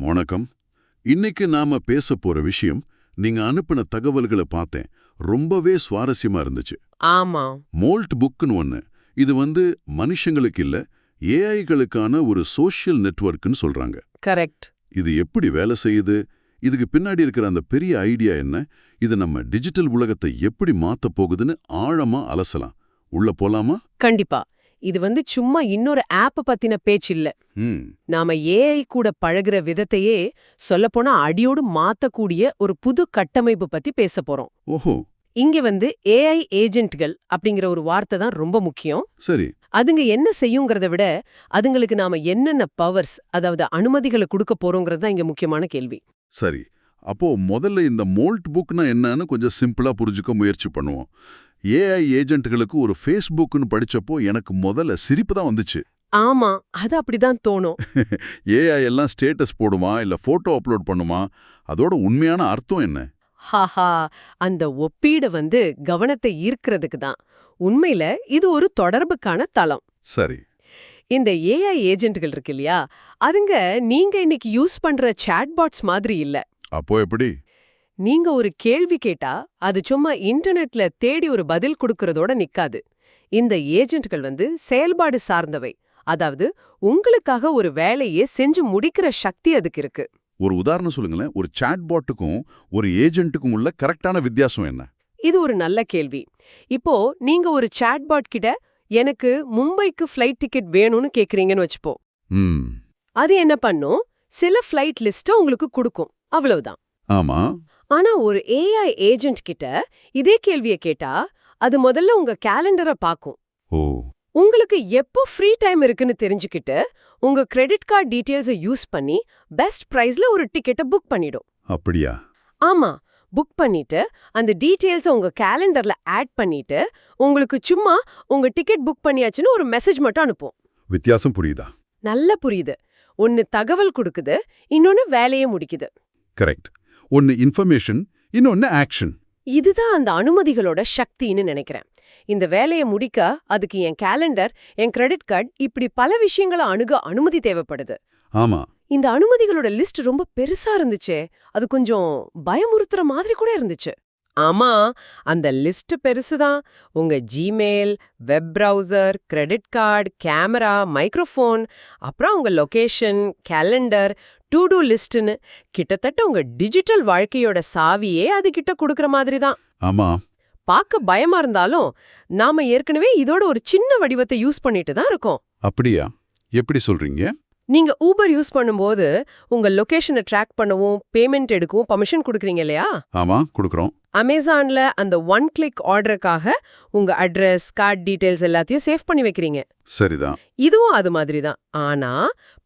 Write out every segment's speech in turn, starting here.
வணக்கம் இன்னைக்கு நாம பேச போற விஷயம் நீங்க அனுப்பின தகவல்களை பார்த்தேன். ரொம்பவே சுவாரஸ்யமா இருந்துச்சு. ஆமா. மோல்ட் புக்னு ஒன்னு இது வந்து மனுஷங்களுக்கு இல்ல ஏஐகளுக்கான ஒரு சோஷியல் நெட்வொர்க்னு சொல்றாங்க. கரெக்ட். இது எப்படி வேலை செய்யுது? இதுக்கு பின்னாடி இருக்கிற அந்த பெரிய ஐடியா என்ன? இது நம்ம டிஜிட்டல் உலகத்தை எப்படி மாத்த போகுதுன்னு ஆழமா அலசலாம். உள்ள போலாமா? கண்டிப்பா. இது வந்து சும்மா இன்னொரு ஆப் பத்தின பேச்சு இல்ல. நாம ஏஐ கூட பழகுற விதத்தையே சொல்லப்போனா அடியோடு மாத்தக்கூடிய ஒரு புது கட்டமைப்பு பத்தி பேச போறோம். ஓஹோ. இங்க வந்து ஏஐ ஏஜென்ட்கள் அப்படிங்கிற ஒரு வார்த்தை தான் ரொம்ப முக்கியம். சரி. அதுங்க என்ன செய்யுங்கிறத விட அதுங்களுக்கு நாம என்னென்ன பவர்ஸ் அதாவது அனுமதிகளை கொடுக்க போறோங்கிறது தான் இங்க முக்கியமான கேள்வி. சரி. அப்போ முதல்ல இந்த மோல்ட் புக்னா என்னன்னு கொஞ்சம் சிம்பிளா புரிஞ்சுக்க முயற்சி பண்ணுவோம். ஏஐ ஏஜென்ட்களுக்கு ஒரு ஃபேஸ்புக்னு படிச்சப்போ எனக்கு முதல்ல சிரிப்பு தான் வந்துச்சு. ஆமா அது அப்படிதான் தோணும். ஏஐ எல்லாம் ஸ்டேட்டஸ் போடுமா இல்ல போட்டோ அப்லோட் பண்ணுமா? அதோட உண்மையான அர்த்தம் என்ன? ஹாஹா அந்த ஒப்பீடு வந்து கவனத்தை ஈர்க்கிறதுக்கு தான். உண்மையில இது ஒரு தொடர்புக்கான தளம். சரி. இந்த ஏஐ ஏஜென்ட்கள் இருக்கு இல்லையா அதுங்க நீங்க இன்னைக்கு யூஸ் பண்ற சாட்பாட்ஸ் மாதிரி இல்ல. அப்போ எப்படி? நீங்க ஒரு கேள்வி கேட்டா அது சும்மா இன்டர்நெட்ல தேடி ஒரு பதில் கொடுக்கறதோட நிக்காது. இந்த ஏஜென்ட்கள் வந்து செயல்பாடு சார்ந்தவை. அதாவது உங்களுக்காக ஒரு வேலையே செஞ்சு முடிக்கிற சக்தி அதுக்கு இருக்கு. ஒரு உதாரணம் சொல்லுங்களேன். ஒரு சாட்பாட்டுக்கும் ஒரு ஏஜென்ட்டுக்கும் உள்ள கரெக்டான வித்தியாசம் என்ன? இது ஒரு நல்ல கேள்வி. இப்போ நீங்க ஒரு சாட்பாட் கிட்ட எனக்கு மும்பைக்கு ஃப்ளைட் டிக்கெட் வேணும்னு கேக்குறீங்கன்னு வச்சுப்போம் ம். அது என்ன பண்ணும்? சில ஃப்ளைட் லிஸ்ட்டை உங்களுக்கு கொடுக்கும். அவ்வளவுதான். ஆமா. ஆனா ஒரு ஏஐ ஏஜென்ட் கிட்ட இதே கேள்வியை கேட்டா அது முதல்ல உங்க கேலண்டரை பார்க்கும் ஓ. உங்களுக்கு எப்போ ஃப்ரீ டைம் இருக்குன்னு தெரிஞ்சுக்கிட்டு உங்க கிரெடிட் கார்டு டீடைல்ஸை யூஸ் பண்ணி பெஸ்ட் பிரைஸ்ல ஒரு டிக்கெட்டை புக் பண்ணிடும். அப்படியா? ஆமா. புக் பண்ணிட்டு அந்த டீடைல்ஸை உங்க கேலண்டர்ல ஆட் பண்ணிட்டு உங்களுக்கு சும்மா உங்க டிக்கெட் புக் பண்ணியாச்சுன்னு ஒரு மெசேஜ் மட்டும் அனுப்பும். வித்தியாசம் புரியுதா? நல்லா புரியுது. ஒன்னு தகவல் கொடுக்குது இன்னொன்னு வேலையை முடிக்குது. கரெக்ட் ஒன்னு இன்ஃபர்மேஷன் இன்னொன்னு ஆக்ஷன் இதுதான் அந்த அனுமதிகளோட சக்தின்னு நினைக்கிறேன். இந்த வேலையை முடிக்க அதுக்கு என் கேலண்டர் என் கிரெடிட் கார்டு இப்படி பல விஷயங்களை அணுக அனுமதி தேவைப்படுது. ஆமா. இந்த அனுமதிகளோட லிஸ்ட் ரொம்ப பெருசா இருந்துச்சே. அது கொஞ்சம் பயமுறுத்துற மாதிரி கூட இருந்துச்சு. ஆமா அந்த லிஸ்ட் பெருசுதான் உங்க Gmail web browser credit card camera microphone அப்புறம் உங்க லொகேஷன் கேலண்டர் டு டூ லிஸ்ட்னு கிட்டத்தட்ட உங்க டிஜிட்டல் வாழ்க்கையோட சாவியே அது கிட்ட கொடுக்கற மாதிரி தான். ஆமா. பார்க்க பயமா இருந்தாலும் நாம ஏற்கனவே இதோட ஒரு சின்ன வடிவத்தை யூஸ் பண்ணிட்டு தான் இருக்கோம். அப்படியா? எப்படி சொல்றீங்க? நீங்க ஊபர் யூஸ் பண்ணும்போது உங்க லொகேஷனை ட்ராக் பண்ணவும் பேமெண்ட் எடுக்கவும் பர்மிஷன் கொடுக்குறீங்க இல்லையா? ஆமா கொடுக்குறோம். அமேசான்ல அந்த ஒன் கிளிக் ஆர்டருக்காக உங்க அட்ரஸ் கார்டு டீடைல்ஸ் எல்லாத்தையும் சேவ் பண்ணி வைக்கிறீங்க. சரிதான். இதுவும் அது மாதிரி தான் ஆனா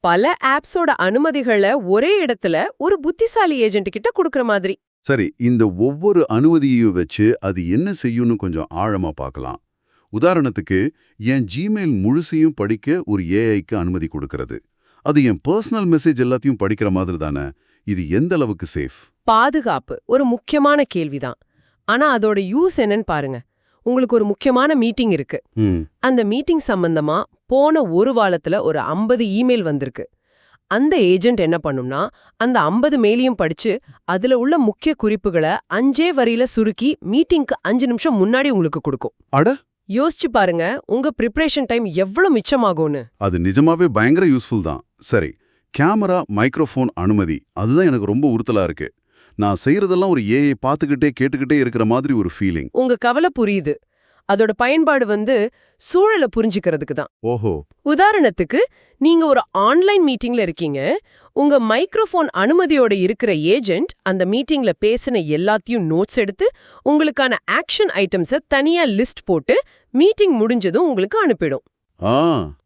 பல ஆப்ஸோட அனுமதிகளை ஒரே இடத்துல ஒரு புத்திசாலி ஏஜென்ட் கிட்ட கொடுக்கற மாதிரி. சரி இந்த ஒவ்வொரு அனுமதியையும் வச்சு அது என்ன செய்யும்னு கொஞ்சம் ஆழமா பார்க்கலாம். உதாரணத்துக்கு என் ஜிமெயில் முழுசையும் படிக்க ஒரு ஏஐக்கு அனுமதி கொடுக்கறது. அது என் பர்சனல் மெசேஜ் எல்லாத்தையும் படிக்கிற மாதிரி தானே? இது எந்த அளவுக்கு சேஃப் பாதுகாப்பு ஒரு முக்கியமான கேள்விதான். ஆனா அதோட யூஸ் என்னன்னு பாருங்க. உங்களுக்கு ஒரு முக்கியமான மீட்டிங் இருக்கு. அந்த மீட்டிங் சம்பந்தமா போன ஒரு வாரத்துல ஒரு 50 இமெயில் வந்திருக்கு. அந்த ஏஜென்ட் என்ன பண்ணும்னா அந்த 50 மெயிலையும் படிச்சு அதுல உள்ள முக்கிய குறிப்புகளை அஞ்சே வரியில சுருக்கி மீட்டிங்க்கு அஞ்சு நிமிஷம் முன்னாடி உங்களுக்கு கொடுக்கும். அட! யோசிச்சு பாருங்க உங்க ப்ரிப்பரேஷன் டைம் எவ்வளவு மிச்சமாகும்னு. அது நிஜமாவே பயங்கர யூஸ்ஃபுல் தான். சரி கேமரா மைக்ரோஃபோன் அனுமதி. அதுதான் எனக்கு ரொம்ப உறுத்தலா இருக்கு. நான் செய்யறதெல்லாம் ஒரு ஏஐ பார்த்துக்கிட்டே கேட்டுக்கிட்டே இருக்கிற மாதிரி ஒரு ஃபீலிங் உங்க கவலை புரியுது. அதோட பயன்பாடு வந்து சூழலை புரிஞ்சுக்கிறதுக்கு தான். ஓஹோ. உதாரணத்துக்கு நீங்க ஒரு ஆன்லைன் மீட்டிங்ல இருக்கீங்க. உங்க மைக்ரோஃபோன் அனுமதியோட இருக்கிற ஏஜென்ட் அந்த மீட்டிங்ல பேசின எல்லாத்தையும் நோட்ஸ் எடுத்து உங்களுக்கான ஆக்ஷன் ஐட்டம்ஸ தனியா லிஸ்ட் போட்டு மீட்டிங் முடிஞ்சதும் உங்களுக்கு அனுப்பிடும். ஆ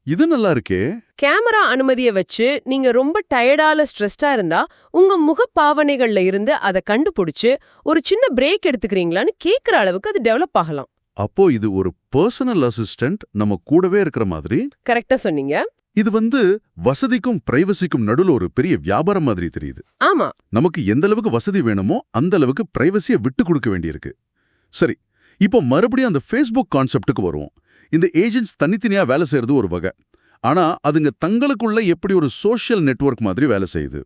இது நல்லா இருக்கே கேமரா அனுமதிய வச்சு நீங்க ரொம்ப டயர்டால ஸ்ட்ரெஸ்டா இருந்தா உங்க முகப்பாவனைகள்ல இருந்து அதை கண்டுபிடிச்சு ஒரு சின்ன பிரேக் எடுத்துக்கிறீங்களான்னு கேக்குற அளவுக்கு அது டெவலப் ஆகலாம். அப்போ இது ஒரு பர்சனல் அசிஸ்டன்ட் நம்ம கூடவே இருக்கிற மாதிரி? கரெக்டா சொன்னீங்க. இது வந்து வசதிக்கும் பிரைவசிக்கும் நடுவுல ஒரு பெரிய வியாபாரம் மாதிரி தெரியுது. ஆமா. நமக்கு எந்த அளவுக்கு வசதி வேணுமோ அந்த அளவுக்கு பிரைவசியை விட்டு கொடுக்க வேண்டியிருக்கு. சரி இப்போ மறுபடியும் அந்த ஃபேஸ்புக் கான்செப்டுக்கு வருவோம். இந்த ஏஜென்ட்ஸ் தனித்தனியா வேலை செய்யறது ஒரு வகை. ஆனா அதுங்க தங்களுக்குள்ள எப்படி ஒரு சோஷியல் நெட்வொர்க் மாதிரி வேலை செய்யுது.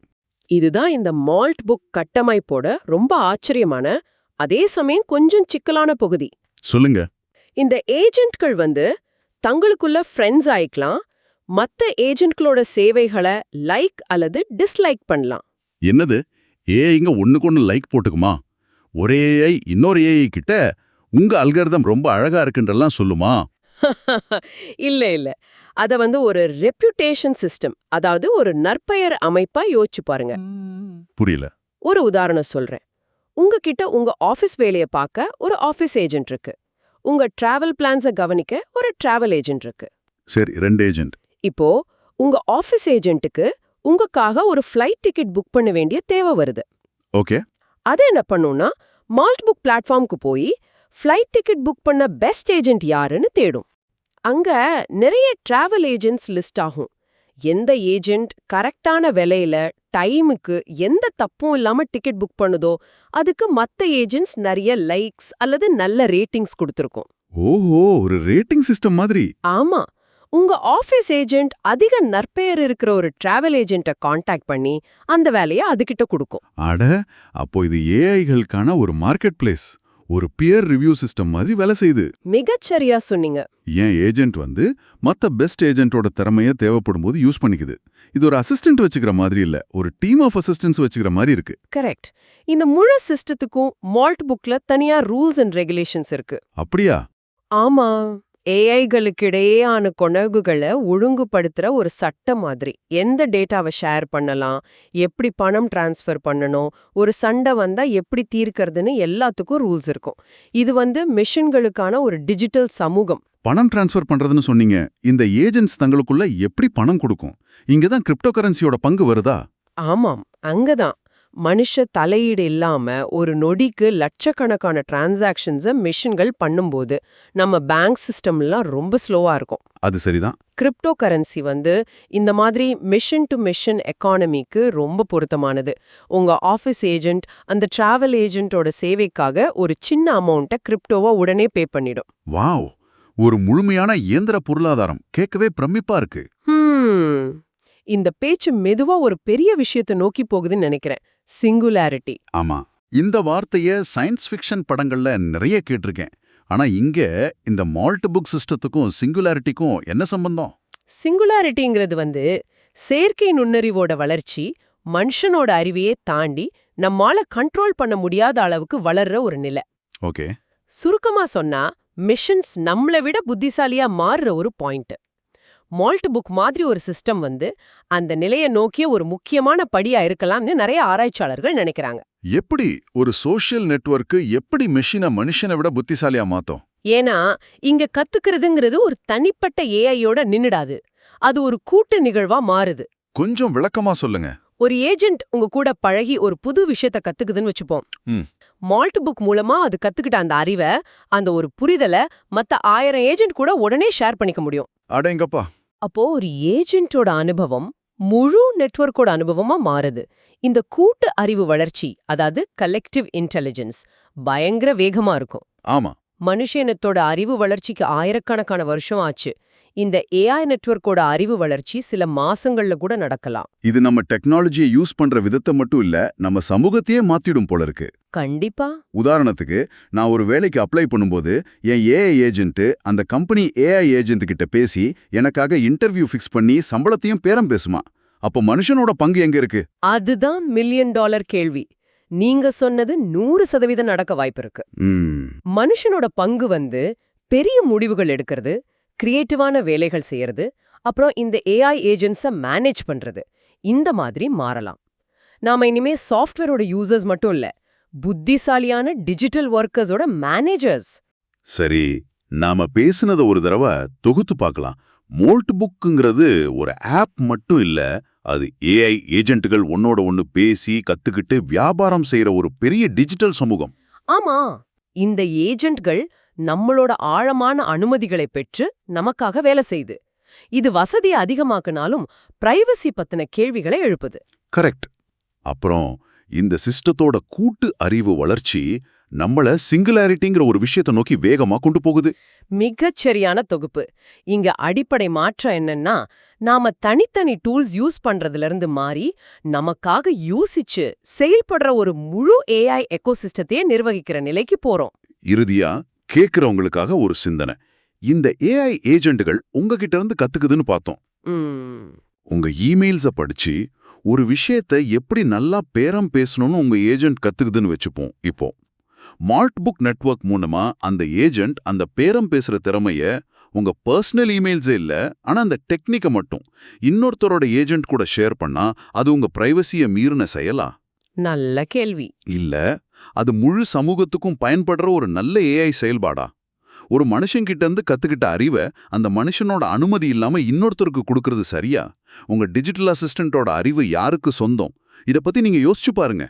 இதுதான் இந்த மால்ட் புக் கட்டமைப்போட ரொம்ப ஆச்சரியமான அதே சமயம் கொஞ்சம் சிக்கலான பகுதி. சொல்லுங்க. இந்த ஏஜென்ட்கள் வந்து தங்களுக்குள்ள ஃப்ரெண்ட்ஸ் ஆயிக்கலாம் மத்த ஏஜென்ட்களோட சேவைகளை லைக் அல்லது டிஸ்லைக் பண்ணலாம். என்னது? ஏஐங்க ஒண்ணுக்கு ஒண்ணு லைக் போட்டுக்குமா? ஒரே ஏஐ இன்னொரு ஏஐ கிட்ட உங்க அல்கர்தம் ரொம்ப அழகா இருக்குன்றெல்லாம் சொல்லுமா? இல்ல இல்ல. அத வந்து ஒரு ரெப்யூட்டேஷன் சிஸ்டம் அதாவது ஒரு நற்பெயர் அமைப்பா யோசிச்சு பாருங்க. புரியல. ஒரு உதாரணம் சொல்றேன். உங்ககிட்ட உங்க ஆபீஸ் வேலைய பார்க்க ஒரு ஆபீஸ் ஏஜென்ட் இருக்கு. உங்க டிராவல் பிளான்ஸ கவனிக்க ஒரு டிராவல் ஏஜென்ட் இருக்கு. சரி ரெண்டு ஏஜென்ட் இப்போ உங்க ஆபீஸ் ஏஜென்ட்டுக்கு உங்களுக்காக ஒரு ஃப்ளைட் டிக்கெட் புக் பண்ண வேண்டிய தேவை வருது. ஓகே. அது என்ன பண்ணும்னா மால்ட் புக் பிளாட்ஃபார்முக்கு போய் ஃப்ளைட் டிக்கெட் புக் பண்ண பெஸ்ட் ஏஜென்ட் யாருன்னு தேடும். அங்க நிறைய டிராவல் ஏஜென்ட்ஸ் லிஸ்ட் ஆகும். எந்த ஏஜென்ட் கரெக்டான விலையில டைமுக்கு எந்த தப்பும் இல்லாம டிக்கெட் புக் பண்ணுதோ அதுக்கு மத்த ஏஜென்ட்ஸ் நிறைய லைக்ஸ் அல்லது நல்ல ரேட்டிங்ஸ் கொடுத்துருக்கும். ஓஹோ ஒரு ரேட்டிங் சிஸ்டம் மாதிரி. ஆமா. உங்க ஆபீஸ் ஏஜென்ட் அதிக நற்பெயர் இருக்கிற ஒரு டிராவல் ஏஜென்ட்ட காண்டாக்ட் பண்ணி அந்த வேலையை அதுகிட்ட கொடுக்கும். அட அப்போ இது ஏஐகளுக்கான ஒரு மார்க்கெட் பிளேஸ் ஒரு பியர் ரிவ்யூ சிஸ்டம் மாதிரி வேலை செய்யுது. மிகச்சரியா சொன்னீங்க. ஏன் ஏஜென்ட் வந்து மத்த பெஸ்ட் ஏஜென்ட்டோட திறமைய தேவைப்படும் போது யூஸ் பண்ணிக்குது. இது ஒரு அசிஸ்டன்ட் வச்சுக்கிற மாதிரி இல்ல ஒரு டீம் ஆஃப் அசிஸ்டன்ஸ் வச்சுக்கிற மாதிரி இருக்கு. கரெக்ட் இந்த முழு சிஸ்டத்துக்கும் மால்ட் புக்ல தனியா ரூல்ஸ் அண்ட் ரெகுலேஷன்ஸ் இருக்கு. அப்படியா? ஆமா. ஏஐகளுக்கு இடையேயான கொணர்வுகளை ஒழுங்குபடுத்துற ஒரு சட்டம் மாதிரி. எந்த டேட்டாவை ஷேர் பண்ணலாம்? எப்படி பணம் டிரான்ஸ்ஃபர் பண்ணணும்? ஒரு சண்டை வந்தா எப்படி தீர்க்கறதுன்னு எல்லாத்துக்கும் ரூல்ஸ் இருக்கும். இது வந்து மிஷின்களுக்கான ஒரு டிஜிட்டல் சமூகம். பணம் டிரான்ஸ்ஃபர் பண்றதுன்னு சொன்னீங்க. இந்த ஏஜென்ட்ஸ் தங்களுக்குள்ள எப்படி பணம் கொடுக்கும்? இங்க தான் கிரிப்டோ கரன்சியோட பங்கு வருதா? ஆமாம். அங்கதான். மனுஷ தலையீடு இல்லாம ஒரு நொடிக்கு லட்சக்கணக்கான டிரான்சாக்ஷன்ஸை மிஷின்கள் பண்ணும்போது நம்ம பேங்க் சிஸ்டம்லாம் ரொம்ப ஸ்லோவா இருக்கும். அது சரிதான். கிரிப்டோ கரன்சி வந்து இந்த மாதிரி மிஷன் டு மிஷன் எக்கானமிக்கு ரொம்ப பொருத்தமானது. உங்க ஆஃபீஸ் ஏஜென்ட் அந்த டிராவல் ஏஜென்ட்டோட சேவைக்காக ஒரு சின்ன அமௌண்ட்டை கிரிப்டோவா உடனே பே பண்ணிடும். வாவ்! ஒரு முழுமையான இயந்திர பொருளாதாரம். கேட்கவே பிரமிப்பா இருக்கு. ஹம், இந்த பேச்சு மெதுவா ஒரு பெரிய விஷயத்தை நோக்கி போகுதுன்னு நினைக்கிறேன். சிங்குலாரிட்டி ஆமா. இந்த வார்த்தைய சயின்ஸ் ஃபிக்ஷன் படங்கள்ல நிறைய கேட்டிருக்கேன். ஆனா இங்க இந்த மால்ட் புக் சிஸ்டத்துக்கும் சிங்குலாரிட்டிக்கும் என்ன சம்பந்தம்? சிங்குலாரிட்டிங்கிறது வந்து செயற்கை நுண்ணறிவோட வளர்ச்சி மனுஷனோட அறிவையே தாண்டி நம்மால கண்ட்ரோல் பண்ண முடியாத அளவுக்கு வளர்ற ஒரு நிலை. ஓகே. சுருக்கமா சொன்னா மிஷன்ஸ் நம்மள விட புத்திசாலியா மாறுற ஒரு பாயிண்ட் மால்ட் புக் மாதிரி ஒரு சிஸ்டம் வந்து அந்த நிலைய நோக்கிய ஒரு முக்கியமான படியா இருக்கலாம்னு நிறைய ஆராய்ச்சியாளர்கள் நினைக்கிறாங்க. எப்படி ஒரு சோஷியல் நெட்வொர்க் எப்படி மெஷினை மனுஷனை விட புத்திசாலியா மாத்தோம்? ஏன்னா இங்க கத்துக்கிறதுங்கிறது ஒரு தனிப்பட்ட ஏஐயோட நின்னுடாது. அது ஒரு கூட்டு நிகழ்வா மாறுது. கொஞ்சம் விளக்கமா சொல்லுங்க. ஒரு ஏஜென்ட் உங்க கூட பழகி ஒரு புது விஷயத்த கத்துக்குதுன்னு வச்சுப்போம். மால்ட் புக் மூலமா அது கத்துக்கிட்ட அந்த அறிவை அந்த ஒரு புரிதலை மத்த ஆயிரம் ஏஜென்ட் கூட உடனே ஷேர் பண்ணிக்க முடியும். அடேங்கப்பா அப்போ ஒரு ஏஜென்ட்டோட அனுபவம் முழு நெட்வொர்க்கோட அனுபவமா மாறுது. இந்த கூட்டு அறிவு வளர்ச்சி அதாவது கலெக்டிவ் இன்டெலிஜென்ஸ் பயங்கர வேகமா இருக்கும். ஆமா. மனுஷனத்தோட அறிவு வளர்ச்சிக்கு ஆயிரக்கணக்கான வருஷம் ஆச்சு. இந்த ஏஐ நெட்வொர்க்கோட அறிவு வளர்ச்சி சில மாசங்கள்ல கூட நடக்கலாம். இது நம்ம டெக்னாலஜியை யூஸ் பண்ற விதத்தை மட்டும் இல்ல நம்ம சமூகத்தையே மாத்திடும் போல இருக்கு. கண்டிப்பா. உதாரணத்துக்கு நான் ஒரு வேலைக்கு அப்ளை பண்ணும்போது என் ஏஐ ஏஜென்ட் அந்த கம்பெனி ஏஐ ஏஜென்ட் கிட்ட பேசி எனக்காக இன்டர்வியூ ஃபிக்ஸ் பண்ணி சம்பளத்தையும் பேரம் பேசுமா. அப்போ மனுஷனோட பங்கு எங்க இருக்கு? அதுதான் மில்லியன் டாலர் கேள்வி. நீங்க சொன்னது நூறு சதவீதம் நடக்க வாய்ப்பு இருக்கு. மனுஷனோட பங்கு வந்து பெரிய முடிவுகள் எடுக்கிறது கிரியேட்டிவான வேலைகள் செய்யறது அப்புறம் இந்த ஏஐ ஏஜென்ட்ஸை மேனேஜ் பண்றது. இந்த மாதிரி மாறலாம். நாம இனிமே சாஃப்ட்வேரோட யூசர்ஸ் மட்டும் இல்ல புத்திசாலியான டிஜிட்டல் ஒர்க்கர்ஸோட மேனேஜர்ஸ் சரி நாம பேசுனத ஒரு தடவை தொகுத்து பார்க்கலாம். மோல்ட் புக்குங்கிறது ஒரு ஆப் மட்டும் இல்ல அது ஏஐ ஏஜென்ட்டுகள் ஒன்னோட ஒன்னு பேசி கத்துக்கிட்டு வியாபாரம் செய்யற ஒரு பெரிய டிஜிட்டல் சமூகம். ஆமா இந்த ஏஜென்ட்கள் நம்மளோட ஆழமான அனுமதிகளை பெற்று நமக்காக வேலை செய்யுது இது வசதியை அதிகமாக்குனாலும் பிரைவசி பத்தின கேள்விகளை எழுப்புது. கரெக்ட். அப்புறம் இந்த சிஸ்டத்தோட கூட்டு அறிவு வளர்ச்சி நம்மள சிங்குலாரிட்டிங்கிற ஒரு விஷயத்தை நோக்கி வேகமா கொண்டு போகுது. மிகச்சரியான தொகுப்பு. இங்க அடிப்படை மாற்றம் என்னன்னா நாம தனித்தனி டூல்ஸ் யூஸ் பண்றதுல இருந்து மாறி நமக்காக யோசிச்சு செயல்படுற ஒரு முழு ஏஐ எக்கோசிஸ்டத்தையே நிர்வகிக்கிற நிலைக்கு போறோம். இறுதியா கேக்குறவங்களுக்காக ஒரு சிந்தனை. இந்த ஏஐ ஏஜென்ட்கள் உங்ககிட்ட இருந்து கத்துக்குதுன்னு பார்த்தோம். ம், உங்க இமெயில்ஸ படிச்சு ஒரு விஷயத்தை எப்படி நல்லா பேரம் பேசணும்னு உங்க ஏஜென்ட் கத்துக்குதுன்னு வச்சுப்போம் இப்போ. மார்ட் புக் நெட்வொர்க் மூலமா அந்த ஏஜென்ட் அந்த பேரம் பேசுற திறமைய உங்க பர்சனல் இமெயில்ஸே இல்ல ஆனா அந்த டெக்னிக்கை மட்டும் இன்னொருத்தரோட ஏஜென்ட் கூட ஷேர் பண்ணா அது உங்க பிரைவசிய மீறின செயலா? நல்ல கேள்வி. இல்ல அது முழு சமூகத்துக்கும் பயன்படுற ஒரு நல்ல ஏஐ செயல்பாடா? ஒரு மனுஷன்கிட்ட இருந்து கத்துக்கிட்ட அறிவை அந்த மனுஷனோட அனுமதி இல்லாம இன்னொருத்தருக்கு கொடுக்கறது சரியா? உங்க டிஜிட்டல் அசிஸ்டன்ட்டோட அறிவு யாருக்கு சொந்தம்? இத பத்தி நீங்க யோசிச்சு பாருங்க.